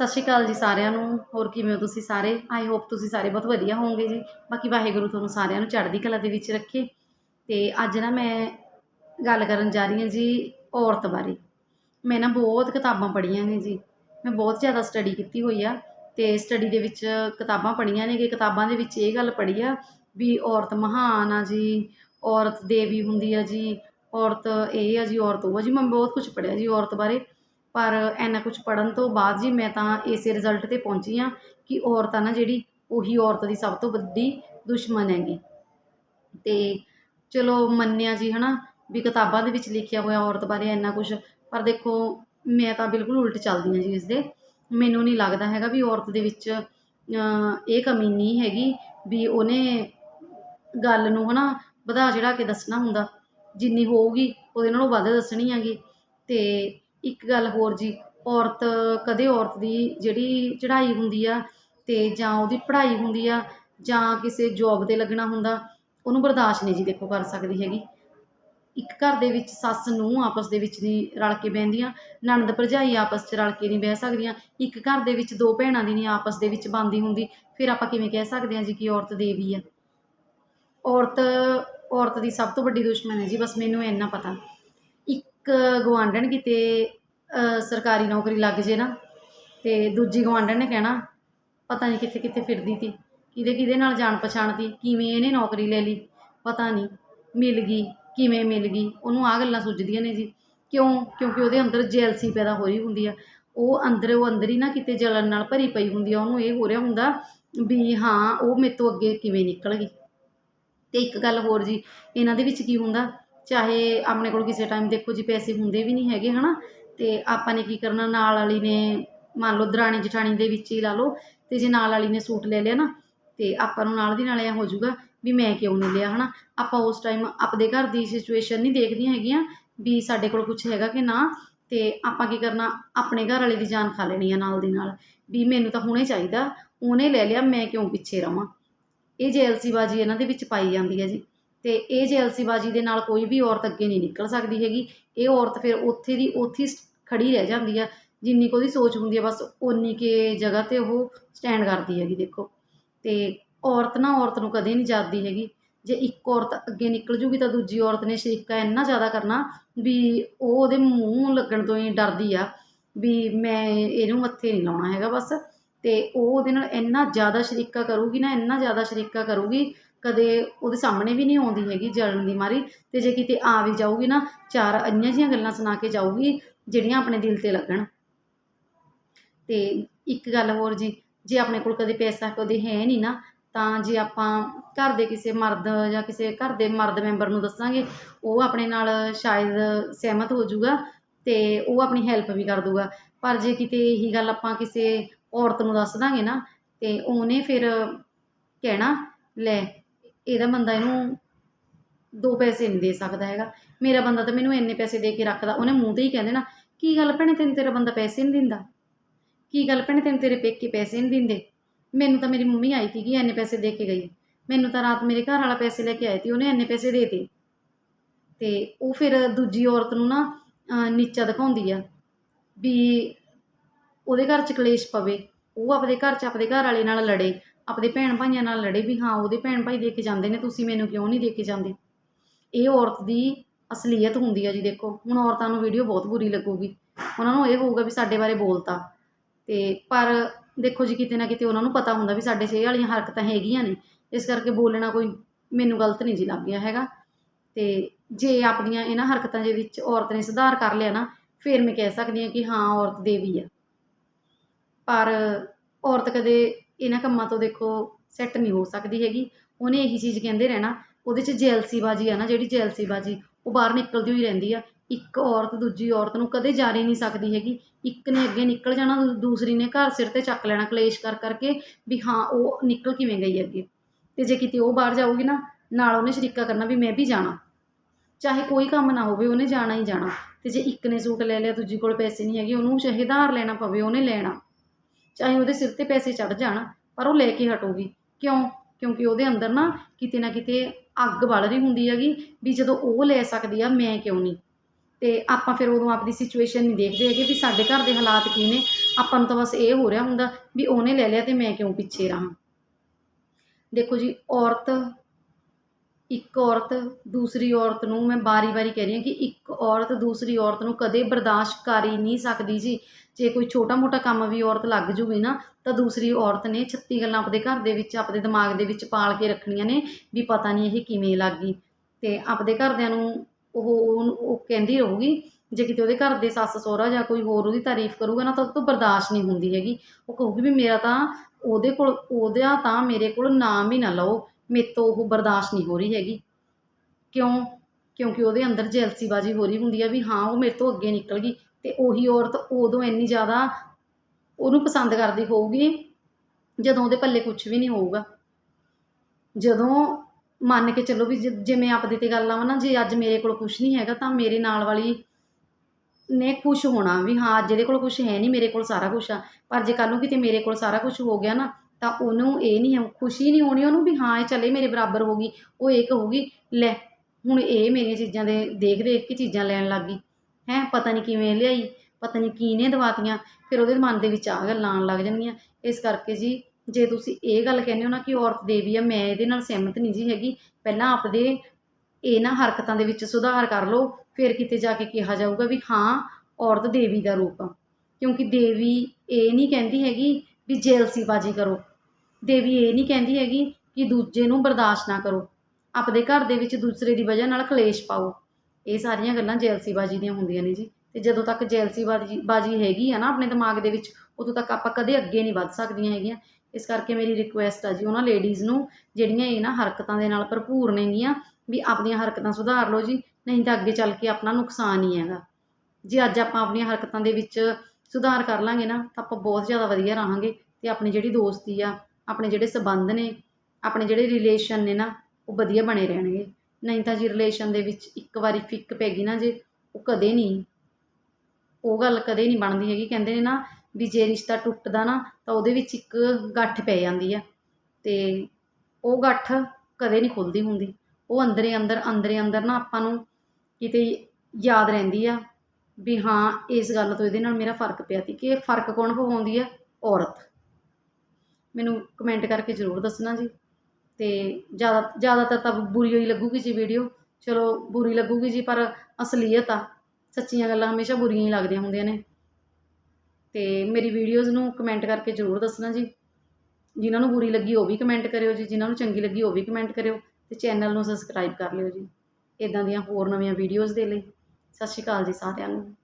ਸਤਿ ਸ਼੍ਰੀ ਅਕਾਲ ਜੀ ਸਾਰਿਆਂ ਨੂੰ। ਹੋਰ ਕਿਵੇਂ ਹੋ ਤੁਸੀਂ ਸਾਰੇ? ਆਈ ਹੋਪ ਤੁਸੀਂ ਸਾਰੇ ਬਹੁਤ ਵਧੀਆ ਹੋਵੋਗੇ ਜੀ। ਬਾਕੀ ਵਾਹਿਗੁਰੂ ਤੁਹਾਨੂੰ ਸਾਰਿਆਂ ਨੂੰ ਚੜ੍ਹਦੀ ਕਲਾ ਦੇ ਵਿੱਚ ਰੱਖੇ। ਤੇ ਅੱਜ ਨਾ ਮੈਂ ਗੱਲ ਕਰਨ ਜਾ ਰਹੀ ਹਾਂ ਜੀ ਔਰਤ ਬਾਰੇ। ਮੈਂ ਨਾ ਬਹੁਤ ਕਿਤਾਬਾਂ ਪੜ੍ਹੀਆਂ ਨੇ ਜੀ। ਮੈਂ ਬਹੁਤ ਜ਼ਿਆਦਾ ਸਟੱਡੀ ਕੀਤੀ ਹੋਈ ਆ। ਤੇ ਸਟੱਡੀ ਦੇ ਵਿੱਚ ਕਿਤਾਬਾਂ ਪੜ੍ਹੀਆਂ ਨੇ ਕਿ ਕਿਤਾਬਾਂ ਦੇ ਵਿੱਚ ਇਹ ਗੱਲ ਪੜ੍ਹੀ ਆ ਵੀ ਔਰਤ ਮਹਾਨ ਆ ਜੀ। ਔਰਤ ਦੇਵੀ ਹੁੰਦੀ ਆ ਜੀ। ਔਰਤ ਇਹ ਆ ਜੀ, ਔਰਤ ਉਹ ਆ ਜੀ। ਮੈਂ ਬਹੁਤ ਕੁਝ ਪੜ੍ਹਿਆ ਜੀ ਔਰਤ ਬਾਰੇ। ਪਰ ਇੰਨਾ ਕੁਝ ਪੜ੍ਹਨ ਤੋਂ ਬਾਅਦ ਜੀ ਮੈਂ ਤਾਂ ਇਸੇ ਰਿਜ਼ਲਟ 'ਤੇ ਪਹੁੰਚੀ ਹਾਂ ਕਿ ਔਰਤ ਆ ਨਾ ਜਿਹੜੀ ਉਹੀ ਔਰਤ ਦੀ ਸਭ ਤੋਂ ਵੱਡੀ ਦੁਸ਼ਮਣ ਹੈਗੀ। ਅਤੇ ਚਲੋ ਮੰਨਿਆ ਜੀ ਹੈ ਨਾ ਵੀ ਕਿਤਾਬਾਂ ਦੇ ਵਿੱਚ ਲਿਖਿਆ ਹੋਇਆ ਔਰਤ ਬਾਰੇ ਇੰਨਾ ਕੁਝ ਪਰ ਦੇਖੋ ਮੈਂ ਤਾਂ ਬਿਲਕੁਲ ਉਲਟ ਚੱਲਦੀ ਹਾਂ ਜੀ ਇਸ ਦੇ ਮੈਨੂੰ ਨਹੀਂ ਲੱਗਦਾ ਹੈਗਾ ਵੀ ਔਰਤ ਦੇ ਵਿੱਚ ਇਹ ਕਮੀ ਨਹੀਂ ਹੈਗੀ ਵੀ ਉਹਨੇ ਗੱਲ ਨੂੰ ਹਨਾ ਵਧਾ ਚੜਾ ਕੇ ਦੱਸਣਾ ਹੁੰਦਾ। ਜਿੰਨੀ ਹੋਊਗੀ ਉਹਦੇ ਨਾਲੋਂ ਵੱਧ ਦੱਸਣੀ ਹੈਗੀ। ਤੇ ਇੱਕ ਗੱਲ ਹੋਰ ਜੀ, ਔਰਤ, ਕਦੇ ਔਰਤ ਦੀ ਜਿਹੜੀ ਚੜ੍ਹਾਈ ਹੁੰਦੀ ਆ ਤੇ ਜਾਂ ਉਹਦੀ ਪੜ੍ਹਾਈ ਹੁੰਦੀ ਆ ਜਾਂ ਕਿਸੇ ਜੋਬ ਤੇ ਲੱਗਣਾ ਹੁੰਦਾ, ਉਹਨੂੰ ਬਰਦਾਸ਼ਤ ਨਹੀਂ ਜੀ ਦੇਖੋ ਕਰ ਸਕਦੀ ਹੈਗੀ। ਇੱਕ ਘਰ ਦੇ ਵਿੱਚ ਸੱਸ ਨੂੰ ਆਪਸ ਦੇ ਵਿੱਚ ਨਹੀਂ ਰਲ ਕੇ ਬਹਿੰਦੀਆਂ, ਨਣਦ ਭਰਜਾਈ ਆਪਸ 'ਚ ਰਲ ਕੇ ਨਹੀਂ ਬਹਿ ਸਕਦੀਆਂ, ਇੱਕ ਘਰ ਦੇ ਵਿੱਚ ਦੋ ਭੈਣਾਂ ਦੀ ਨਹੀਂ ਆਪਸ ਦੇ ਵਿੱਚ ਬਣਦੀ ਹੁੰਦੀ, ਫਿਰ ਆਪਾਂ ਕਿਵੇਂ ਕਹਿ ਸਕਦੇ ਹਾਂ ਜੀ ਕਿ ਔਰਤ ਦੇਵੀ ਆ? ਔਰਤ ਔਰਤ ਦੀ ਸਭ ਤੋਂ ਵੱਡੀ ਦੁਸ਼ਮਣ ਹੈ ਜੀ, ਬਸ ਮੈਨੂੰ ਇੰਨਾ ਪਤਾ। ਇੱਕ ਗਵਾਂਢਣ ਕਿਤੇ ਸਰਕਾਰੀ ਨੌਕਰੀ ਲੱਗ ਜੇ ਨਾ, ਤੇ ਦੂਜੀ ਗੁਆਂਢਣ ਨੇ ਕਹਿਣਾ, ਪਤਾ ਨਹੀਂ ਕਿੱਥੇ ਕਿੱਥੇ ਫਿਰਦੀ ਤੀ, ਕਿਹਦੇ ਕਿਹਦੇ ਨਾਲ ਜਾਣ ਪਛਾਣ ਤੀ, ਕਿਵੇਂ ਇਹਨੇ ਨੌਕਰੀ ਲੈ ਲਈ, ਪਤਾ ਨਹੀਂ ਮਿਲ ਗਈ, ਕਿਵੇਂ ਮਿਲ ਗਈ, ਉਹਨੂੰ ਆ ਗੱਲਾਂ ਸੁੱਝਦੀਆਂ ਨੇ ਜੀ, ਕਿਉਂ, ਕਿਉਂਕਿ ਉਹਦੇ ਅੰਦਰ ਜੈਲਸੀ ਪੈਦਾ ਹੋ ਰਹੀ ਹੁੰਦੀ ਆ, ਉਹ ਅੰਦਰ ਉਹ ਅੰਦਰ ਹੀ ਨਾ ਕਿਤੇ ਜਲਨ ਨਾਲ ਭਰੀ ਪਈ ਹੁੰਦੀ ਆ, ਉਹਨੂੰ ਇਹ ਹੋ ਰਿਹਾ ਹੁੰਦਾ ਵੀ ਹਾਂ, ਉਹ ਮੇਰੇ ਤੋਂ ਅੱਗੇ ਕਿਵੇਂ ਨਿਕਲ ਗਈ, ਤੇ ਇੱਕ ਗੱਲ ਹੋਰ ਜੀ, ਇਹਨਾਂ ਦੇ ਵਿੱਚ ਕੀ ਹੁੰਦਾ ਚਾਹੇ ਆਪਣੇ ਕੋਲ ਕਿਸੇ ਟਾਈਮ ਦੇਖੋ ਜੀ ਪੈਸੇ ਹੁੰਦੇ ਵੀ ਨਹੀਂ ਹੈਗੇ, ਹਨਾ? ਤੇ ਆਪਾਂ ਨੇ ਕੀ ਕਰਨਾ, ਨਾਲ ਵਾਲੀ ਨੇ ਮੰਨ ਲਓ ਦਰਾਣੀ ਜਠਾਣੀ ਦੇ ਵਿੱਚ ਹੀ ਲਾ ਲਓ, ਤੇ ਜੇ ਨਾਲ ਵਾਲੀ ਨੇ ਸੂਟ ਲੈ ਲਿਆ ਨਾ, ਤੇ ਆਪਾਂ ਨੂੰ ਨਾਲ ਦੀ ਨਾਲ ਇਹ ਹੋ ਜਾਊਗਾ ਵੀ ਮੈਂ ਕਿਉਂ ਨਹੀਂ ਲਿਆ, ਹਨਾ? ਆਪਾਂ ਉਸ ਟਾਈਮ ਆਪਦੇ ਘਰ ਦੀ ਸਿਚੁਏਸ਼ਨ ਨਹੀਂ ਦੇਖਦੀਆਂ ਹੈਗੀਆਂ ਵੀ ਸਾਡੇ ਕੋਲ ਕੁਝ ਹੈਗਾ ਕਿ ਨਾ, ਤੇ ਆਪਾਂ ਕੀ ਕਰਨਾ, ਆਪਣੇ ਘਰ ਵਾਲੇ ਦੀ ਜਾਨ ਖਾ ਲੈਣੀ ਆ ਨਾਲ ਦੀ ਨਾਲ, ਵੀ ਮੈਨੂੰ ਤਾਂ ਹੁਣੇ ਚਾਹੀਦਾ, ਉਹਨੇ ਲੈ ਲਿਆ, ਮੈਂ ਕਿਉਂ ਪਿੱਛੇ ਰਵਾਂ? ਇਹ ਜੈਲਸੀ ਬਾਜੀ ਇਹਨਾਂ ਦੇ ਵਿੱਚ ਪਾਈ ਜਾਂਦੀ ਹੈ ਜੀ। ਤੇ ਇਹ ਜੈਲਸੀ ਬਾਜੀ ਦੇ ਨਾਲ ਕੋਈ ਵੀ ਔਰਤ ਅੱਗੇ ਨਹੀਂ ਨਿਕਲ ਸਕਦੀ ਹੈਗੀ, ਇਹ ਔਰਤ ਫਿਰ ਉੱਥੇ ਦੀ ਉੱਥੇ ਖੜੀ ਰਹਿ ਜਾਂਦੀ ਆ, ਜਿੰਨੀ ਕੁ ਉਹਦੀ ਸੋਚ ਹੁੰਦੀ ਆ, ਬਸ ਓਨੀ ਕੇ ਜਗ੍ਹਾ ਤੇ ਉਹ ਸਟੈਂਡ ਕਰਦੀ ਹੈਗੀ ਦੇਖੋ। ਤੇ ਔਰਤ ਨਾ ਔਰਤ ਨੂੰ ਕਦੇ ਨਹੀਂ ਜਾਂਦੀ ਹੈਗੀ, ਜੇ ਇੱਕ ਔਰਤ ਅੱਗੇ ਨਿਕਲ ਜੂਗੀ ਤਾਂ ਦੂਜੀ ਔਰਤ ਨੇ ਸ਼ਰੀਕਾ ਇੰਨਾ ਜ਼ਿਆਦਾ ਕਰਨਾ ਵੀ ਉਹ ਉਹਦੇ ਮੂੰਹ ਲੱਗਣ ਤੋਂ ਹੀ ਡਰਦੀ ਆ ਵੀ ਮੈਂ ਇਹਨੂੰ ਮੱਥੇ ਨਹੀਂ ਲਾਉਣਾ ਹੈਗਾ ਬਸ। ਤੇ ਉਹ ਉਹਦੇ ਨਾਲ ਇੰਨਾ ਜ਼ਿਆਦਾ ਸ਼ਰੀਕਾ ਕਰੂਗੀ ਨਾ, ਇੰਨਾ ਜ਼ਿਆਦਾ ਸ਼ਰੀਕਾ ਕਰੂਗੀ ਕਦੇ ਉਹਦੇ ਸਾਹਮਣੇ ਵੀ ਨਹੀਂ ਆਉਂਦੀ ਹੈਗੀ ਜਲਣ ਦੀ ਮਾਰੀ ਤੇ ਜੇ ਕਿਤੇ ਆ ਵੀ ਜਾਊਗੀ ਨਾ, ਚਾਰ ਅੰਨੀਆਂ ਜੀਆਂ ਗੱਲਾਂ ਸੁਣਾ ਕੇ ਜਾਊਗੀ ਜਿਹੜੀਆਂ ਆਪਣੇ ਦਿਲ ਤੇ ਲੱਗਣ। ਤੇ ਇੱਕ ਗੱਲ ਹੋਰ ਜੀ, ਜੇ ਆਪਣੇ ਕੋਲ ਕਦੇ ਪੈਸਾ ਕਦੇ ਹੈ ਨਹੀਂ ਨਾ, ਤਾਂ ਜੇ ਆਪਾਂ ਘਰ ਦੇ ਕਿਸੇ ਮਰਦ ਜਾਂ ਕਿਸੇ ਘਰ ਦੇ ਮਰਦ ਮੈਂਬਰ ਨੂੰ ਦੱਸਾਂਗੇ, ਉਹ ਆਪਣੇ ਨਾਲ ਸ਼ਾਇਦ ਸਹਿਮਤ ਹੋ ਜਾਊਗਾ ਤੇ ਉਹ ਆਪਣੀ ਹੈਲਪ ਵੀ ਕਰ ਦੂਗਾ ਪਰ ਜੇ ਕਿਤੇ ਇਹੀ ਗੱਲ ਆਪਾਂ ਕਿਸੇ ਔਰਤ ਨੂੰ ਦੱਸ ਦਾਂਗੇ ਨਾ, ਤੇ ਉਹਨੇ ਫਿਰ ਕਹਿਣਾ, ਲੈ ਇਹਦਾ ਬੰਦਾ ਇਹਨੂੰ ਦੋ ਪੈਸੇ ਨਹੀਂ ਦੇ ਸਕਦਾ ਹੈਗਾ। ਮੇਰਾ ਬੰਦਾ ਤਾਂ ਮੈਨੂੰ ਇੰਨੇ ਪੈਸੇ ਦੇ ਕੇ ਰੱਖਦਾ। ਉਹਨੇ ਮੂੰਹ ਤੇ ਹੀ ਕਹਿ ਦੇਣਾ ਕੀ ਗੱਲ ਭੈਣੇ ਤੈਨੂੰ ਤੇਰਾ ਬੰਦਾ ਪੈਸੇ ਨਹੀਂ ਦਿੰਦਾ? ਕੀ ਗੱਲ ਭੈਣੇ ਤੈਨੂੰ ਤੇਰੇ ਪੇਕੇ ਪੈਸੇ ਨਹੀਂ ਦਿੰਦੇ? ਮੈਨੂੰ ਤਾਂ ਮੇਰੀ ਮੰਮੀ ਆਈ ਸੀਗੀ, ਇੰਨੇ ਪੈਸੇ ਦੇ ਕੇ ਗਈ। ਮੈਨੂੰ ਤਾਂ ਰਾਤ ਮੇਰੇ ਘਰ ਵਾਲਾ ਪੈਸੇ ਲੈ ਕੇ ਆਏ ਤੇ ਉਹਨੇ ਇੰਨੇ ਪੈਸੇ ਦੇ ਤੇ। ਤੇ ਉਹ ਫਿਰ ਦੂਜੀ ਔਰਤ ਨੂੰ ਨਾ, ਅਹ, ਨੀਚਾ ਦਿਖਾਉਂਦੀ ਆ ਵੀ ਉਹਦੇ ਘਰ ਚ ਕਲੇਸ਼ ਪਵੇ, ਉਹ ਆਪਣੇ ਘਰ ਚ ਆਪਣੇ ਘਰ ਵਾਲੇ ਨਾਲ ਲੜੇ। ਆਪਦੇ ਭੈਣ ਭਾਈਆਂ ਨਾਲ ਲੜੇ ਵੀ, ਹਾਂ, ਉਹਦੇ ਭੈਣ ਭਾਈ ਦੇ ਕੇ ਜਾਂਦੇ ਨੇ, ਤੁਸੀਂ ਮੈਨੂੰ ਕਿਉਂ ਨਹੀਂ ਦੇ ਕੇ ਜਾਂਦੇ? ਇਹ ਔਰਤ ਦੀ ਅਸਲੀਅਤ ਹੁੰਦੀ ਆ ਜੀ, ਦੇਖੋ। ਹੁਣ ਔਰਤਾਂ ਨੂੰ ਵੀਡੀਓ ਬਹੁਤ ਬੁਰੀ ਲੱਗੂਗੀ। ਉਹਨਾਂ ਨੂੰ ਇਹ ਹੋਊਗਾ ਵੀ ਸਾਡੇ ਬਾਰੇ ਬੋਲਤਾ। ਤੇ ਪਰ ਦੇਖੋ ਜੀ, ਕਿਤੇ ਨਾ ਕਿਤੇ ਉਹਨਾਂ ਨੂੰ ਪਤਾ ਹੁੰਦਾ ਵੀ ਸਾਡੇ 'ਚ ਵਾਲੀਆਂ ਹਰਕਤਾਂ ਹੈਗੀਆਂ ਨੇ। ਇਸ ਕਰਕੇ ਬੋਲਣਾ ਕੋਈ ਮੈਨੂੰ ਗਲਤ ਨਹੀਂ ਜੀ ਲੱਗ ਗਿਆ ਹੈਗਾ। ਤੇ ਜੇ ਆਪਣੀਆਂ ਇਹਨਾਂ ਹਰਕਤਾਂ ਦੇ ਵਿੱਚ ਔਰਤ ਨੇ ਸੁਧਾਰ ਕਰ ਲਿਆ ਨਾ, ਫਿਰ ਮੈਂ ਕਹਿ ਸਕਦੀ ਹਾਂ ਕਿ ਹਾਂ, ਔਰਤ ਦੇਵੀ ਆ। ਪਰ ਔਰਤ ਕਦੇ ਇਹਨਾਂ ਕੰਮਾਂ ਤੋਂ ਦੇਖੋ ਸੈੱਟ ਨਹੀਂ ਹੋ ਸਕਦੀ ਹੈਗੀ। ਉਹਨੇ ਇਹੀ ਚੀਜ਼ ਕਹਿੰਦੇ ਰਹਿਣਾ, ਉਹਦੇ 'ਚ ਜੈਲਸੀ ਬਾਜੀ ਆ ਨਾ, ਜਿਹੜੀ ਜੈਲਸੀ ਬਾਜੀ ਉਹ ਬਾਹਰ ਨਿਕਲਦੀ ਹੋਈ ਰਹਿੰਦੀ ਆ। ਇੱਕ ਔਰਤ ਦੂਜੀ ਔਰਤ ਨੂੰ ਕਦੇ ਜਾ ਨਹੀਂ ਸਕਦੀ ਹੈਗੀ। ਇੱਕ ਨੇ ਅੱਗੇ ਨਿਕਲ ਜਾਣਾ ਦੂਸਰੀ ਨੇ ਘਰ ਸਿਰ ਤੇ ਚੱਕ ਲੈਣਾ ਕਲੇਸ਼ ਕਰ ਕਰਕੇ ਵੀ ਹਾਂ, ਉਹ ਨਿਕਲ ਕਿਵੇਂ ਗਈ ਅੱਗੇ। ਤੇ ਜੇ ਕਿਤੇ ਉਹ ਬਾਹਰ ਜਾਊਗੀ ਨਾ, ਨਾਲ ਉਹਨੇ ਸ਼ਰੀਕਾ ਕਰਨਾ ਵੀ ਮੈਂ ਵੀ ਜਾਣਾ। ਚਾਹੇ ਕੋਈ ਕੰਮ ਨਾ ਹੋਵੇ, ਉਹਨੇ ਜਾਣਾ ਹੀ ਜਾਣਾ। ਤੇ ਜੇ ਇੱਕ ਨੇ ਸੂਟ ਲੈ ਲਿਆ, ਦੂਜੀ ਕੋਲ ਪੈਸੇ ਨਹੀਂ ਹੈਗੇ, ਉਹਨੂੰ ਚਾਹੇ ਲੈਣਾ ਪਵੇ, ਉਹਨੇ ਲੈਣਾ। ਚਾਹੇ ਉਹਦੇ ਸਿਰ ਤੇ ਪੈਸੇ ਚੜ ਜਾਣ, ਪਰ ਉਹ ਲੈ ਕੇ ਹਟੂਗੀ। ਕਿਉਂ? ਕਿਉਂਕਿ ਉਹਦੇ ਅੰਦਰ ਨਾ ਕਿਤੇ ਨਾ ਕਿਤੇ ਅੱਗ ਬਲ ਰਹੀ ਹੁੰਦੀ ਹੈਗੀ ਵੀ ਜਦੋਂ ਉਹ ਲੈ ਸਕਦੀ ਆ, ਮੈਂ ਕਿਉਂ ਨਹੀਂ? ਤੇ ਆਪਾਂ ਫਿਰ ਉਦੋਂ ਆਪਦੀ ਸਿਚੁਏਸ਼ਨ ਨਹੀਂ ਦੇਖਦੇ ਹੈਗੇ ਵੀ ਸਾਡੇ ਘਰ ਦੇ ਹਾਲਾਤ ਕੀ ਨੇ। ਆਪਾਂ ਨੂੰ ਤਾਂ ਬਸ ਇਹ ਹੋ ਰਿਹਾ ਹੁੰਦਾ ਵੀ ਉਹਨੇ ਲੈ ਲਿਆ ਤੇ ਮੈਂ ਕਿਉਂ ਪਿੱਛੇ ਰਹਾਂ? ਦੇਖੋ ਜੀ, ਔਰਤ ਇੱਕ ਔਰਤ ਦੂਸਰੀ ਔਰਤ ਨੂੰ, ਮੈਂ ਬਾਰੀ-ਬਾਰੀ ਕਹਿ ਰਹੀ ਹਾਂ ਕਿ ਇੱਕ ਔਰਤ ਦੂਸਰੀ ਔਰਤ ਨੂੰ ਕਦੇ ਬਰਦਾਸ਼ਤ ਕਰ ਹੀ ਨਹੀਂ ਸਕਦੀ ਜੀ। ਜੇ ਕੋਈ ਛੋਟਾ-ਮੋਟਾ ਕੰਮ ਵੀ ਔਰਤ ਲੱਗ ਜੂਗੀ ਨਾ, ਤਾਂ ਦੂਸਰੀ ਔਰਤ ਨੇ 36 ਗੱਲਾਂ ਆਪਣੇ ਘਰ ਦੇ ਵਿੱਚ, ਆਪਣੇ ਦਿਮਾਗ ਦੇ ਵਿੱਚ ਪਾਲ ਕੇ ਰੱਖਣੀਆਂ ਨੇ ਵੀ ਪਤਾ ਨਹੀਂ ਇਹ ਕਿਵੇਂ ਲੱਗ ਗਈ। ਤੇ ਆਪਣੇ ਘਰਦਿਆਂ ਨੂੰ ਉਹ ਉਹ ਕਹਿੰਦੀ ਰਹੂਗੀ, ਜੇ ਕਿਤੇ ਉਹਦੇ ਘਰ ਦੇ ਸੱਸ, ਸਹੁਰਾ ਜਾਂ ਕੋਈ ਹੋਰ ਉਹਦੀ ਤਾਰੀਫ ਕਰੂਗਾ ਨਾ, ਤਾਂ ਉਹ ਤੋਂ ਬਰਦਾਸ਼ਤ ਨਹੀਂ ਹੁੰਦੀ ਹੈਗੀ। ਉਹ ਕਹੂਗੀ ਵੀ ਮੇਰਾ ਤਾਂ ਉਹਦੇ ਕੋਲ, ਉਹਦਾ ਤਾਂ ਮੇਰੇ ਕੋਲ ਨਾਮ ਹੀ ਨਾ ਲਓ। ਮੇਰੇ ਤੋਂ ਉਹ ਬਰਦਾਸ਼ਤ ਨਹੀਂ ਹੋ ਰਹੀ ਹੈਗੀ। ਕਿਉਂ? ਕਿਉਂਕਿ ਉਹਦੇ ਅੰਦਰ ਜੈਲਸੀਬਾਜ਼ੀ ਹੋ ਰਹੀ ਹੁੰਦੀ ਆ ਵੀ ਹਾਂ, ਉਹ ਮੇਰੇ ਤੋਂ ਅੱਗੇ ਨਿਕਲ ਗਈ ਤੇ ਉਹੀ ਔਰਤ ਉਦੋਂ ਇੰਨੀ ਜ਼ਿਆਦਾ ਉਹਨੂੰ ਪਸੰਦ ਕਰਦੀ ਹੋਊਗੀ ਜਦੋਂ ਉਹਦੇ ਪੱਲੇ ਕੁਝ ਵੀ ਨਹੀਂ ਹੋਊਗਾ। ਜਦੋਂ ਮੰਨ ਕੇ ਚੱਲੋ ਵੀ ਜੇ ਜੇ ਮੈਂ ਆਪਦੇ ਤੇ ਗੱਲ ਆਵਾਂ ਨਾ, ਜੇ ਅੱਜ ਮੇਰੇ ਕੋਲ ਕੁਝ ਨਹੀਂ ਹੈਗਾ ਤਾਂ ਮੇਰੇ ਨਾਲ ਵਾਲੀ ਨੇ ਖੁਸ਼ ਹੋਣਾ ਵੀ ਹਾਂ, ਅੱਜ ਇਹਦੇ ਕੋਲ ਕੁਝ ਹੈ ਨਹੀਂ, ਮੇਰੇ ਕੋਲ ਸਾਰਾ ਕੁਝ ਆ। ਪਰ ਜੇ ਕੱਲ ਨੂੰ ਕਿਤੇ ਮੇਰੇ ਕੋਲ ਸਾਰਾ ਕੁਝ ਹੋ ਗਿਆ ਨਾ ਤਾਂ ਉਹਨੂੰ ਇਹ ਨਹੀਂ ਖੁਸ਼ੀ ਨਹੀਂ ਹੋਣੀ ਉਹਨੂੰ ਵੀ ਹਾਂ, ਇਹ ਚੱਲੇ ਮੇਰੇ ਬਰਾਬਰ ਹੋ ਗਈ, ਉਹ ਇਹ ਕਹੂਗੀ, ਲੈ, ਹੁਣ ਇਹ ਮੇਰੀਆਂ ਚੀਜ਼ਾਂ ਦੇ ਦੇਖ ਦੇਖ ਕੇ ਚੀਜ਼ਾਂ ਲੈਣ ਲੱਗ ਗਈ। ਹੈ, ਪਤਾ ਨਹੀਂ ਕਿਵੇਂ ਲਿਆਈ, ਪਤਾ ਨਹੀਂ ਕਿਹਨੇ ਦਵਾਤੀਆਂ, ਫਿਰ ਉਹਦੇ ਮਨ ਦੇ ਵਿੱਚ ਆ ਗੱਲਾਂ ਆਉਣ ਲੱਗ ਜਾਣਗੀਆਂ। ਇਸ ਕਰਕੇ ਜੀ, ਜੇ ਤੁਸੀਂ ਇਹ ਗੱਲ ਕਹਿੰਦੇ ਹੋ ਨਾ ਕਿ ਔਰਤ ਦੇਵੀ ਆ, ਮੈਂ ਇਹਦੇ ਨਾਲ ਸਹਿਮਤ ਨਹੀਂ ਜੀ ਹੈਗੀ। ਪਹਿਲਾਂ ਆਪਦੇ ਇਹਨਾਂ ਹਰਕਤਾਂ ਦੇ ਵਿੱਚ ਸੁਧਾਰ ਕਰ ਲਓ, ਫਿਰ ਕਿਤੇ ਜਾ ਕੇ ਕਿਹਾ ਜਾਊਗਾ ਵੀ ਹਾਂ, ਔਰਤ ਦੇਵੀ ਦਾ ਰੂਪ ਆ। ਕਿਉਂਕਿ ਦੇਵੀ ਇਹ ਨਹੀਂ ਕਹਿੰਦੀ ਹੈਗੀ ਵੀ ਜੇਲਸੀਬਾਜ਼ੀ ਕਰੋ। ਦੇਵੀ ਇਹ ਨਹੀਂ ਕਹਿੰਦੀ ਹੈਗੀ ਕਿ ਦੂਜੇ ਨੂੰ ਬਰਦਾਸ਼ਤ ਨਾ ਕਰੋ। ਆਪਦੇ ਘਰ ਦੇ ਵਿੱਚ ਦੂਸਰੇ ਦੀ ਵਜ੍ਹਾ ਨਾਲ ਕਲੇਸ਼ ਪਾਓ। ਇਹ ਸਾਰੀਆਂ ਗੱਲਾਂ ਜੈਲਸੀਬਾਜ਼ੀ ਦੀਆਂ ਹੁੰਦੀਆਂ ਨੇ ਜੀ। ਤੇ ਜਦੋਂ ਤੱਕ ਜੈਲਸੀਬਾਜ਼ੀ ਬਾਜ਼ੀ ਹੈਗੀ ਆ ਨਾ ਆਪਣੇ ਦਿਮਾਗ ਦੇ ਵਿੱਚ, ਉਦੋਂ ਤੱਕ ਆਪਾਂ ਕਦੇ ਅੱਗੇ ਨਹੀਂ ਵੱਧ ਸਕਦੀਆਂ ਹੈਗੀਆਂ। ਇਸ ਕਰਕੇ ਮੇਰੀ ਰਿਕੁਐਸਟ ਆ ਜੀ, ਉਹਨਾਂ ਲੇਡੀਜ਼ ਨੂੰ ਜਿਹੜੀਆਂ ਇਹ ਨਾ ਹਰਕਤਾਂ ਦੇ ਨਾਲ ਭਰਪੂਰ ਨੇਗੀਆਂ ਵੀ ਆਪਣੀਆਂ ਹਰਕਤਾਂ ਸੁਧਾਰ ਲਓ ਜੀ, ਨਹੀਂ ਤਾਂ ਅੱਗੇ ਚੱਲ ਕੇ ਆਪਣਾ ਨੁਕਸਾਨ ਹੀ ਹੈਗਾ। ਜੇ ਅੱਜ ਆਪਾਂ ਆਪਣੀਆਂ ਹਰਕਤਾਂ ਦੇ ਵਿੱਚ ਸੁਧਾਰ ਕਰ ਲਾਂਗੇ ਨਾ, ਤਾਂ ਆਪਾਂ ਬਹੁਤ ਜ਼ਿਆਦਾ ਵਧੀਆ ਰਹਾਂਗੇ ਤੇ ਆਪਣੀ ਜਿਹੜੀ ਦੋਸਤੀ ਆ ਆਪਣੇ ਜਿਹੜੇ ਸਬੰਧ ਨੇ, ਆਪਣੇ ਜਿਹੜੇ ਰਿਲੇਸ਼ਨ ਨੇ ਨਾ, ਉਹ ਵਧੀਆ ਬਣੇ ਰਹਿਣਗੇ। ਨਹੀਂ ਤਾਂ ਜੀ ਰਿਲੇਸ਼ਨ ਦੇ ਵਿੱਚ ਇੱਕ ਵਾਰੀ ਫਿੱਕ ਪੈ ਗਈ ਨਾ ਜੇ, ਉਹ ਕਦੇ ਨਹੀਂ, ਉਹ ਗੱਲ ਕਦੇ ਨਹੀਂ ਬਣਦੀ ਹੈਗੀ। ਕਹਿੰਦੇ ਨੇ ਨਾ ਵੀ ਜੇ ਰਿਸ਼ਤਾ ਟੁੱਟਦਾ ਨਾ, ਤਾਂ ਉਹਦੇ ਵਿੱਚ ਇੱਕ ਗੱਠ ਪੈ ਜਾਂਦੀ ਆ। ਤੇ ਉਹ ਗੱਠ ਕਦੇ ਨਹੀਂ ਖੁੱਲਦੀ ਹੁੰਦੀ। ਉਹ ਅੰਦਰੇ ਅੰਦਰ ਅੰਦਰੇ ਅੰਦਰ ਨਾ ਆਪਾਂ ਨੂੰ ਕਿਤੇ ਯਾਦ ਰਹਿੰਦੀ ਆ ਵੀ ਹਾਂ, ਇਸ ਗੱਲ ਤੋਂ ਇਹਦੇ ਨਾਲ ਮੇਰਾ ਫ਼ਰਕ ਪਿਆ ਸੀ ਕਿ ਇਹ ਫ਼ਰਕ ਕੌਣ ਪਵਾਉਂਦੀ ਆ? ਔਰਤ। ਮੈਨੂੰ ਕਮੈਂਟ ਕਰਕੇ ਜ਼ਰੂਰ ਦੱਸਣਾ ਜੀ। ਤੇ ਜ਼ਿਆਦਾ ਜ਼ਿਆਦਾਤਰ ਤਾਂ ਬੁਰੀ ਹੋਈ ਲੱਗੂਗੀ ਜੀ ਵੀਡੀਓ ਚਲੋ ਬੁਰੀ ਲੱਗੂਗੀ ਜੀ, ਪਰ ਅਸਲੀਅਤ ਆ। ਸੱਚੀਆਂ ਗੱਲਾਂ ਹਮੇਸ਼ਾ ਬੁਰੀਆਂ ਹੀ ਲੱਗਦੀਆਂ ਹੁੰਦੀਆਂ ਨੇ। ਤੇ ਮੇਰੀ ਵੀਡੀਓਜ਼ ਨੂੰ ਕਮੈਂਟ ਕਰਕੇ ਜ਼ਰੂਰ ਦੱਸਣਾ ਜੀ। ਜਿਨ੍ਹਾਂ ਨੂੰ ਬੁਰੀ ਲੱਗੀ ਉਹ ਵੀ ਕਮੈਂਟ ਕਰਿਓ ਜੀ, ਜਿਨ੍ਹਾਂ ਨੂੰ ਚੰਗੀ ਲੱਗੀ ਉਹ ਵੀ ਕਮੈਂਟ ਕਰਿਓ। ਤੇ ਚੈਨਲ ਨੂੰ ਸਬਸਕ੍ਰਾਈਬ ਕਰ ਲਿਓ ਜੀ। ਇਦਾਂ ਦੀਆਂ ਹੋਰ ਨਵੀਆਂ ਵੀਡੀਓਜ਼ ਦੇ ਲਈ। ਸਤਿ ਸ਼੍ਰੀ ਅਕਾਲ ਜੀ ਸਾਰਿਆਂ ਨੂੰ।